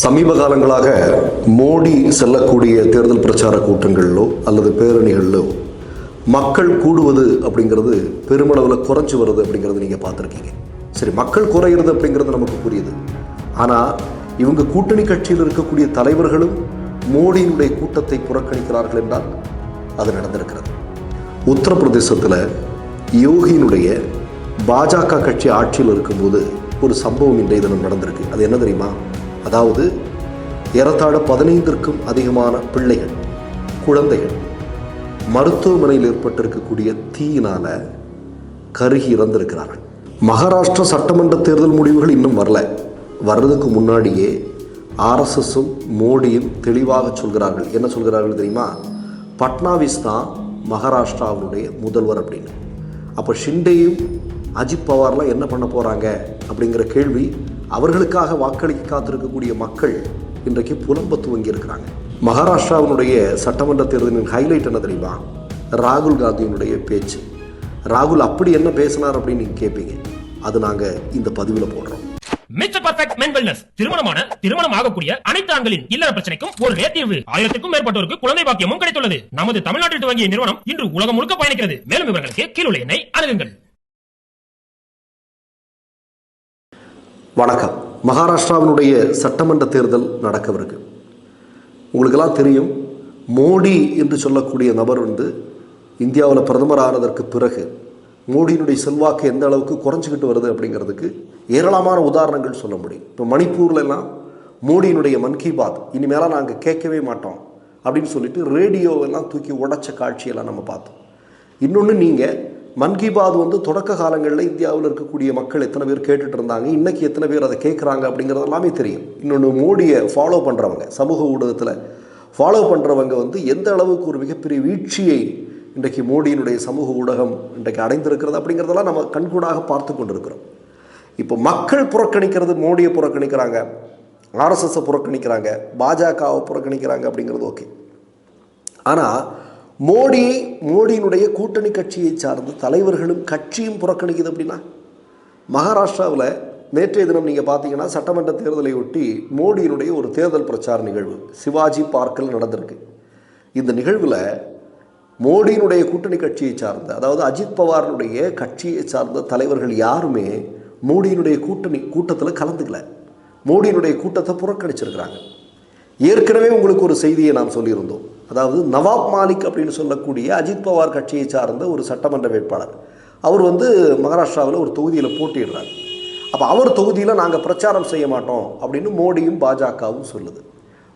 சமீப காலங்களாக மோடி செல்லக்கூடிய தேர்தல் பிரச்சார கூட்டங்களிலோ அல்லது பேரணிகளிலோ மக்கள் கூடுவது அப்படிங்கிறது பெருமளவில் குறைஞ்சி வருது அப்படிங்கிறது நீங்கள் பார்த்துருக்கீங்க. சரி மக்கள் குறையிறது அப்படிங்கிறது நமக்கு புரியுது. ஆனால் இவங்க கூட்டணி கட்சியில் இருக்கக்கூடிய தலைவர்களும் மோடியினுடைய கூட்டத்தை புறக்கணிக்கிறார்கள் என்றால் அது நடந்திருக்கிறது. உத்தரப்பிரதேசத்தில் யோகியினுடைய பாஜக கட்சி ஆட்சியில் இருக்கும்போது ஒரு சம்பவம் இன்றைய தினம் நடந்திருக்கு. அது என்ன தெரியுமா? அதாவது ஏறத்தாழ பதினைந்திற்கும் அதிகமான பிள்ளைகள் குழந்தைகள். மருத்துவமனையில் ஏற்பட்டிருக்கக்கூடிய தீயினால கருகி இறந்திருக்கிறார்கள். மகாராஷ்டிரா சட்டமன்ற தேர்தல் முடிவுகள் இன்னும் வரல. வர்றதுக்கு முன்னாடியே ஆர்எஸ்எஸும் மோடியும் தெளிவாக சொல்கிறார்கள். என்ன சொல்கிறார்கள் தெரியுமா? பட்னாவிஸ் தான் மகாராஷ்டிராவுடைய முதல்வர் அப்படின்னு. அப்போ ஷிண்டேயும் அஜித் பவார்லாம் என்ன பண்ண போகிறாங்க அப்படிங்கிற கேள்வி அவர்களுக்காக வாக்களிக்க காத்திருக்கக்கூடிய மக்கள் இன்றைக்கு புலம்ப துவங்கி இருக்கிறாங்க மகாராஷ்டிராவினுடைய சட்டமன்ற தேர்தலின் ஹைலைட் என்ன தெரியுமா? ராகுல் காந்தியினுடைய பேச்சு. ராகுல் அப்படி என்ன பேசினார் அப்படின்னு நீங்கள் கேட்பீங்க அது நாங்கள் இந்த பதிவில் போடுறோம். மிஸ்டர் பர்ஃபெக்ட் மென் வெல்னஸ் திருமணமான திருமணம் ஆகக்கூடிய அனைத்து ஆண்களின் இல்லற பிரச்சனைக்கும் ஒரே தீர்வு. ஆயிரத்துக்கும் மேற்பட்டோருக்கு குழந்தை பாக்கியமும் கிடைத்துள்ளது. நமது தமிழ்நாட்டில் துவங்கிய நிறுவனம் இன்று உலகம் முழுக்க பயணிக்கிறது. மேலும் விவரங்களுக்கு கீழுள்ள எண்ணை அணுகுங்கள். வணக்கம். மகாராஷ்டிராவினுடைய சட்டமன்ற தேர்தல் நடக்கவிருக்கு. உங்களுக்கெல்லாம் தெரியும் மோடி என்று சொல்லக்கூடிய நபர் வந்து இந்தியாவில் பிரதமர் ஆனதற்கு பிறகு மோடியினுடைய செல்வாக்கு எந்த அளவுக்கு குறைஞ்சிக்கிட்டு வருது அப்படிங்கிறதுக்கு ஏராளமான உதாரணங்கள் சொல்ல முடியும். இப்போ மணிப்பூர்லெல்லாம் மோடியினுடைய மன் கி பாத் இனிமேலாம் நாங்கள் கேட்கவே மாட்டோம் அப்படின்னு சொல்லிட்டு ரேடியோவெல்லாம் தூக்கி உடைச்ச காட்சியெல்லாம் நம்ம பார்த்தோம். இன்னொன்று நீங்கள் மன் கி பாத் வந்து தொடக்க காலங்களில் இந்தியாவில் இருக்கக்கூடிய மக்கள் எத்தனை பேர் கேட்டுட்டு இருந்தாங்க இன்றைக்கி எத்தனை பேர் அதை கேட்குறாங்க அப்படிங்கிறது எல்லாமே தெரியும். இன்னொன்று மோடியை ஃபாலோ பண்ணுறவங்க சமூக ஊடகத்தில் ஃபாலோ பண்ணுறவங்க வந்து எந்த அளவுக்கு ஒரு மிகப்பெரிய வீழ்ச்சியை இன்றைக்கு மோடியினுடைய சமூக ஊடகம் இன்றைக்கு அடைந்திருக்கிறது அப்படிங்கிறதெல்லாம் நம்ம கண்கூடாக பார்த்து கொண்டிருக்கிறோம். இப்போ மக்கள் புறக்கணிக்கிறது மோடியை புறக்கணிக்கிறாங்க ஆர்எஸ்எஸை புறக்கணிக்கிறாங்க பாஜகவை புறக்கணிக்கிறாங்க அப்படிங்கிறது ஓகே. ஆனால் மோடி மோடியினுடைய கூட்டணி கட்சியை சார்ந்த தலைவர்களும் கட்சியும் புறக்கணிக்குது அப்படின்னா மகாராஷ்டிராவில் நேற்றைய தினம் நீங்கள் பார்த்தீங்கன்னா சட்டமன்ற தேர்தலை ஒட்டி மோடியினுடைய ஒரு தேர்தல் பிரச்சார நிகழ்வு சிவாஜி பார்க்கில் நடந்திருக்கு. இந்த நிகழ்வில் மோடியினுடைய கூட்டணி கட்சியை சார்ந்த அதாவது அஜித் பவாரினுடைய கட்சியை சார்ந்த தலைவர்கள் யாருமே மோடியினுடைய கூட்டணி கூட்டத்தில் கலந்துக்கல. மோடியினுடைய கூட்டத்தை புறக்கணிச்சிருக்கிறாங்க. ஏற்கனவே உங்களுக்கு ஒரு செய்தியை நாம் சொல்லியிருந்தோம். அதாவது நவாப் மாலிக் அப்படின்னு சொல்லக்கூடிய அஜித் பவார் கட்சியை சார்ந்த ஒரு சட்டமன்ற வேட்பாளர். அவர் வந்து மகாராஷ்டிராவில் ஒரு தொகுதியில் போட்டியிடுறார். அப்போ அவர் தொகுதியில் நாங்கள் பிரச்சாரம் செய்ய மாட்டோம் அப்படின்னு மோடியும் பாஜகவும் சொல்லுது.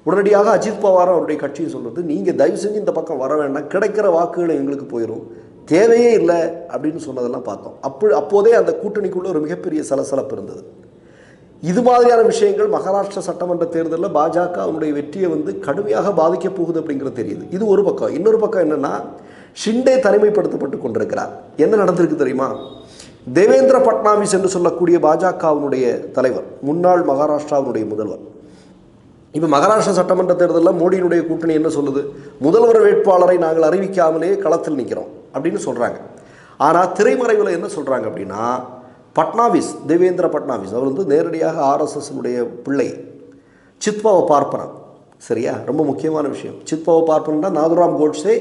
உடனடியாக அஜித் பவார் அவருடைய கட்சியும் சொல்கிறது நீங்கள் தயவு செஞ்சு இந்த பக்கம் வர வேண்டாம். கிடைக்கிற வாக்குகள் எங்களுக்கு போயிடும் தேவையே இல்லை. அப்படின்னு சொன்னதெல்லாம் பார்த்தோம். அப்போ அப்போதே அந்த கூட்டணிக்குள்ளே ஒரு மிகப்பெரிய சலசலப்பு இருந்தது. இது மாதிரியான விஷயங்கள் மகாராஷ்டிரா சட்டமன்ற தேர்தலில் பாஜக அவனுடைய வெற்றியை வந்து கடுமையாக பாதிக்க போகுது அப்படிங்கிறது தெரியுது. இது ஒரு பக்கம். இன்னொரு பக்கம் என்னென்னா ஷிண்டே தனிமைப்படுத்தப்பட்டு கொண்டிருக்கிறார். என்ன நடந்திருக்கு தெரியுமா? தேவேந்திர பட்னாவிஸ் என்று சொல்லக்கூடிய பாஜகவினுடைய தலைவர் முன்னாள் மகாராஷ்டிராவினுடைய முதல்வர். இப்போ மகாராஷ்டிரா சட்டமன்ற தேர்தலில் மோடியினுடைய கூட்டணி என்ன சொல்லுது? முதல்வர் வேட்பாளரை நாங்கள் அறிவிக்காமலே களத்தில் நிற்கிறோம் அப்படின்னு சொல்கிறாங்க ஆனால் திரைமறைவில் என்ன சொல்கிறாங்க அப்படின்னா பட்னாவிஸ் தேவேந்திர பட்னாவிஸ். அவர் வந்து நேரடியாக ஆர்எஸ்எஸ்னுடைய பிள்ளை. சித்பாவை பார்ப்பனன் சரியா? ரொம்ப முக்கியமான விஷயம். சித்பாவை பார்ப்பனன்னா நாதுராம் கோட்ஸே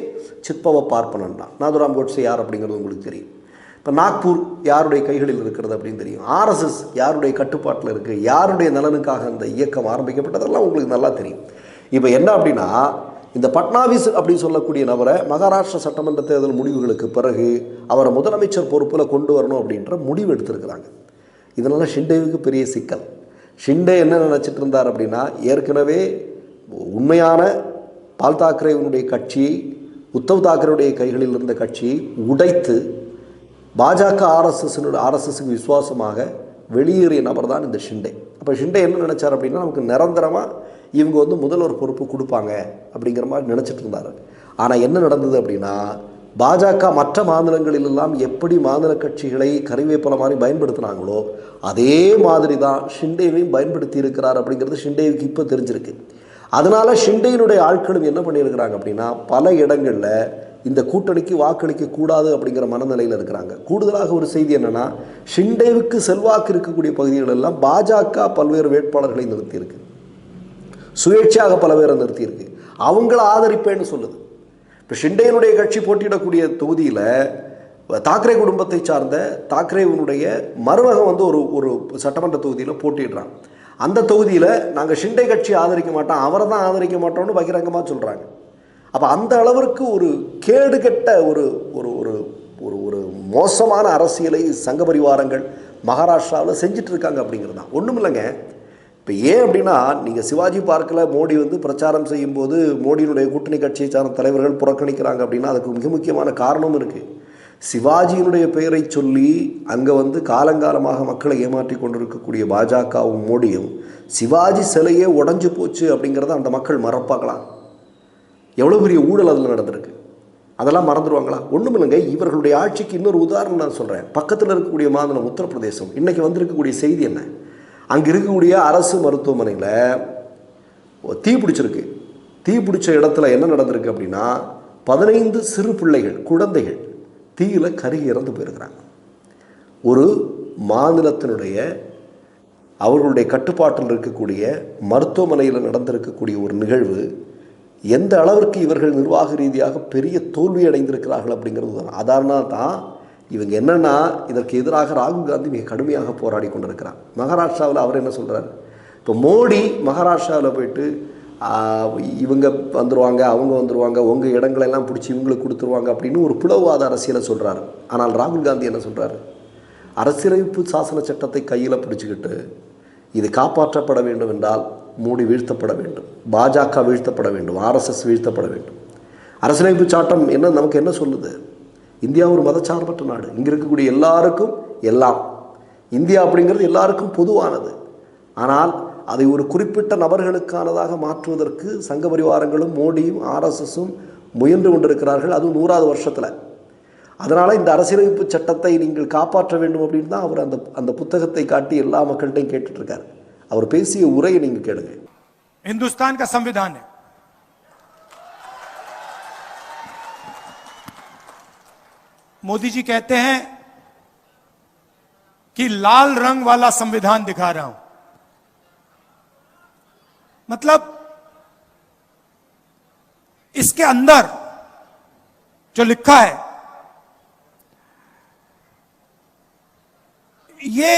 சித்பாவை பார்ப்பனன்டா நாதுராம் கோட்ஸே யார் அப்படிங்கிறது உங்களுக்கு தெரியும். இப்போ நாக்பூர் யாருடைய கைகளில் இருக்கிறது அப்படின்னு தெரியும். ஆர்எஸ்எஸ் யாருடைய கட்டுப்பாட்டில் இருக்குது யாருடைய நலனுக்காக அந்த இயக்கம் ஆரம்பிக்கப்பட்டதெல்லாம் உங்களுக்கு நல்லா தெரியும். இப்போ என்ன அப்படின்னா இந்த பட்னாவிஸ் அப்படின்னு சொல்லக்கூடிய நபரை மகாராஷ்டிரா சட்டமன்ற தேர்தல் முடிவுகளுக்கு பிறகு அவரை முதலமைச்சர் பொறுப்பில் கொண்டு வரணும் அப்படின்ற முடிவு எடுத்திருக்கிறாங்க. இதனால் ஷிண்டேவுக்கு பெரிய சிக்கல். ஷிண்டே என்ன நினச்சிட்டு இருந்தார் அப்படின்னா ஏற்கனவே உண்மையான பால் தாக்கரேவினுடைய கட்சியை உத்தவ் தாக்கரேவுடைய கைகளில் இருந்த கட்சியை உடைத்து பாஜக ஆர்எஸ்எஸ் ஆர்எஸ்எஸ்க்கு விசுவாசமாக வெளியேறிய நபர் தான் இந்த ஷிண்டே. அப்போ ஷிண்டே என்ன நினச்சார் அப்படின்னா நமக்கு நிரந்தரமாக இவங்க வந்து முதல்வர் பொறுப்பு கொடுப்பாங்க அப்படிங்கிற மாதிரி நினச்சிட்டு இருந்தார். ஆனால் என்ன நடந்தது அப்படின்னா பாஜக மற்ற மாநிலங்களிலெல்லாம் எப்படி மாநில கட்சிகளை கருவேப்பில மாதிரி பயன்படுத்தினாங்களோ அதே மாதிரி தான் ஷிண்டேவையும் பயன்படுத்தி இருக்கிறார் அப்படிங்கிறது ஷிண்டேவுக்கு இப்போ தெரிஞ்சிருக்கு. அதனால ஷிண்டேயினுடைய ஆட்களும் என்ன பண்ணியிருக்கிறாங்க அப்படின்னா பல இடங்களில் இந்த கூட்டணிக்கு வாக்களிக்க கூடாது அப்படிங்கிற மனநிலையில் இருக்கிறாங்க. கூடுதலாக ஒரு செய்தி என்னென்னா ஷிண்டேவுக்கு செல்வாக்கு இருக்கக்கூடிய பகுதிகள் எல்லாம் பாஜக பல்வேறு வேட்பாளர்களை நிறுத்தியிருக்கு. சுயேட்சையாக பல பேரை நிறுத்தியிருக்கு. அவங்கள ஆதரிப்பேன்னு சொல்லுது. இப்போ ஷிண்டேனுடைய கட்சி போட்டியிடக்கூடிய தொகுதியில் தாக்கரே குடும்பத்தை சார்ந்த தாக்கரேவனுடைய மருமகன் வந்து ஒரு ஒரு சட்டமன்ற தொகுதியில் போட்டிடுறான் அந்த தொகுதியில் நாங்கள் ஷிண்டே கட்சி ஆதரிக்க மாட்டோம் அவரை தான் ஆதரிக்க மாட்டோம்னு பகிரங்கமாக சொல்கிறாங்க அப்போ அந்த அளவிற்கு ஒரு கேடுகெட்ட ஒரு ஒரு ஒரு ஒரு ஒரு மோசமான அரசியலை சங்க பரிவாரங்கள் மகாராஷ்டிராவில் செஞ்சிட்டு இருக்காங்க அப்படிங்கிறது தான். ஒன்றும் இல்லைங்க. இப்போ ஏன் அப்படின்னா நீங்கள் சிவாஜி பார்க்கில் மோடி வந்து பிரச்சாரம் செய்யும்போது மோடியினுடைய கூட்டணி கட்சியை சார்ந்த தலைவர்கள் புறக்கணிக்கிறாங்க அப்படின்னா அதுக்கு மிக முக்கியமான காரணமும் இருக்குது சிவாஜியினுடைய பெயரை சொல்லி அங்கே வந்து காலங்காலமாக மக்களை ஏமாற்றி கொண்டிருக்கக்கூடிய பாஜகவும் மோடியும் சிவாஜி சிலையே உடஞ்சி போச்சு அப்படிங்கிறத அந்த மக்கள் மறப்பாக்கலாம் எவ்வளோ பெரிய ஊழல் அதில் நடந்திருக்கு? அதெல்லாம் மறந்துடுவாங்களா? ஒன்றும் இல்லைங்க இவர்களுடைய ஆட்சிக்கு இன்னொரு உதாரணம் நான் சொல்கிறேன் பக்கத்தில் இருக்கக்கூடிய மாநிலம் உத்தரப்பிரதேசம். இன்றைக்கி வந்திருக்கக்கூடிய செய்தி என்ன? அங்கே இருக்கக்கூடிய அரசு மருத்துவமனையில் தீ பிடிச்சிருக்கு. தீ பிடிச்ச இடத்துல என்ன நடந்திருக்கு அப்படின்னா பதினைந்து சிறு பிள்ளைகள் குழந்தைகள் தீயில் கருகி இறந்து போயிருக்கிறாங்க. ஒரு மாநிலத்தினுடைய அவர்களுடைய கட்டுப்பாட்டில் இருக்கக்கூடிய மருத்துவமனையில் நடந்திருக்கக்கூடிய ஒரு நிகழ்வு எந்த அளவிற்கு இவர்கள் நிர்வாக ரீதியாக பெரிய தோல்வி அடைந்திருக்கிறார்கள் அப்படிங்கிறது தான். அதனால தான் இவங்க என்னென்னா இதற்கு எதிராக ராகுல் காந்தி மிக கடுமையாக போராடி கொண்டிருக்கிறார். மகாராஷ்டிராவில் அவர் என்ன சொல்கிறார் இப்போ மோடி மகாராஷ்டிராவில் போயிட்டு இவங்க வந்துருவாங்க அவங்க வந்துருவாங்க உங்கள் இடங்களெல்லாம் பிடிச்சி இவங்களுக்கு கொடுத்துருவாங்க அப்படின்னு ஒரு பிளவாத அரசியலை சொல்கிறார் ஆனால் ராகுல் காந்தி என்ன சொல்கிறாரு அரசியலமைப்பு சாசன சட்டத்தை கையில் பிடிச்சிக்கிட்டு இது காப்பாற்றப்பட வேண்டும் என்றால் மோடி வீழ்த்தப்பட வேண்டும். பாஜக வீழ்த்தப்பட வேண்டும். ஆர்எஸ்எஸ் வீழ்த்தப்பட வேண்டும். அரசியலமைப்பு சட்டம் என்ன நமக்கு என்ன சொல்லுது? இந்தியா ஒரு மதச்சார்பற்ற நாடு. இங்கே இருக்கக்கூடிய எல்லாருக்கும் எல்லாம். இந்தியா அப்படிங்கிறது எல்லாருக்கும் பொதுவானது. ஆனால் அதை ஒரு குறிப்பிட்ட நபர்களுக்கானதாக மாற்றுவதற்கு சங்க பரிவாரங்களும் மோடியும் ஆர்எஸ்எஸும் முயன்று கொண்டிருக்கிறார்கள். அதுவும் நூறாவது வருஷத்தில். அதனால் இந்த அரசியலமைப்பு சட்டத்தை நீங்கள் காப்பாற்ற வேண்டும் அப்படின்னு தான் அவர் அந்த அந்த புத்தகத்தை காட்டி எல்லா மக்கள்கிட்டையும் கேட்டுட்ருக்காரு அவர் பேசிய உரையை நீங்கள் கேளுங்க हिंदुस्तान का संविधान है मोदी जी कहते हैं कि लाल रंग वाला संविधान दिखा रहा हूं मतलब इसके अंदर जो लिखा है ये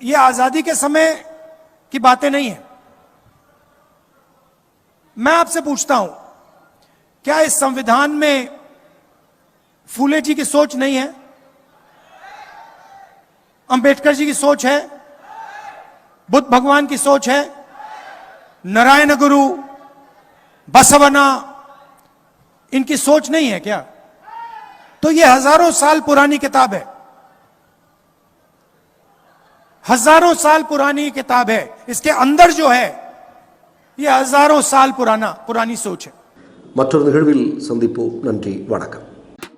ये आज़ादी के समय की बातें नहीं है। मैं आपसे पूछता हूँ, क्या इस संविधान में फूले जी की सोच नहीं है? अंबेडकर जी की सोच है? बुद्ध भगवान की सोच है? नारायण गुरु, बसवना, इनकी सोच नहीं है क्या? तो यह हज़ारों साल पुरानी किताब है। हजारों साल पुरानी किताब है इसके अंदर जो है यह हजारों साल पुराना पुरानी सोच है மற்றொரு நிகழ்வில் சந்திப்போம் நன்றி வணக்கம்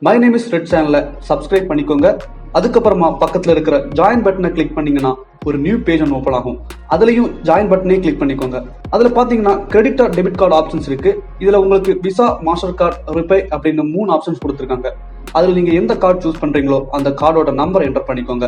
மை நேம் இஸ் ரெட் சேனலை சப்ஸ்கிரைப் பண்ணிக்கோங்க அதுக்கப்புறமா பக்கத்துல இருக்கிற ஜாயின் பட்டனை கிளிக் பண்ணீங்கன்னா ஒரு நியூ பேஜ் ஒன்று ஓப்பன் ஆகும் அதுலயும் ஜாயின் பட்டனே கிளிக் பண்ணிக்கோங்க அதுல பாத்தீங்கன்னா credit card debit card options இருக்கு இதுல உங்களுக்கு விசா மாஸ்டர் கார்டு ரிப்பே அப்படின்னு மூணு ஆப்ஷன்ஸ் கொடுத்துருக்காங்க அதுல நீங்க எந்த கார்டு சூஸ் பண்றீங்களோ அந்த கார்டோட நம்பர் என்டர் பண்ணிக்கோங்க